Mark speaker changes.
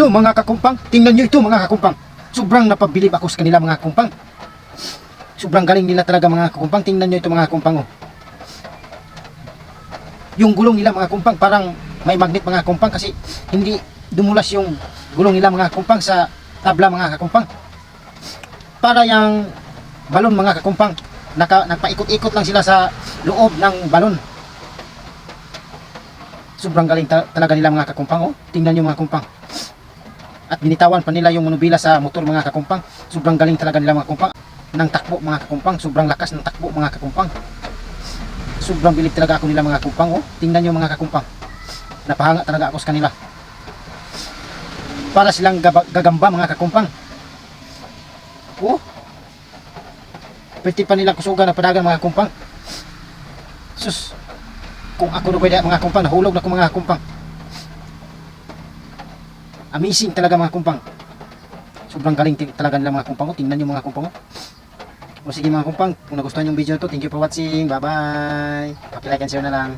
Speaker 1: Hello mga kakumpang, tingnan nyo ito mga kakumpang. Sobrang napabilib ako sa kanila mga kakumpang. Sobrang galing nila talaga mga kakumpang. Tingnan nyo ito mga kakumpang. Oh. Yung gulong nila mga kakumpang parang may magnet mga kakumpang kasi hindi dumulas yung gulong nila mga kakumpang sa tabla mga kakumpang. Para yung balon mga kakumpang. Naka, nagpaikot-ikot lang sila sa loob ng balon. Sobrang galing ta- talaga nila mga kakumpang. Oh. Tingnan nyo mga kakumpang. At binitawan pa nila yung manubila sa motor mga kakumpang. Sobrang galing talaga nila mga kakumpang. Ng takbo mga kakumpang. Sobrang lakas ng takbo mga kakumpang. Sobrang bilib talaga ako nila mga kakumpang. Oh. Tingnan nyo mga kakumpang. Napahanga talaga ako sa kanila. Para silang gagamba mga kakumpang. Oh. Pwede pa nila kusugan na padagan mga kumpang. Sus. Kung ako na pwede mga kumpang, nahulog na ko mga kumpang. Amazing talaga mga kumpang. Sobrang galing talaga nila mga kumpang. Oh. Tingnan nyo mga kumpang. Oh. O sige mga kumpang, kung nagustuhan yung video to, thank you for watching. Bye bye. Pakilike and share na lang.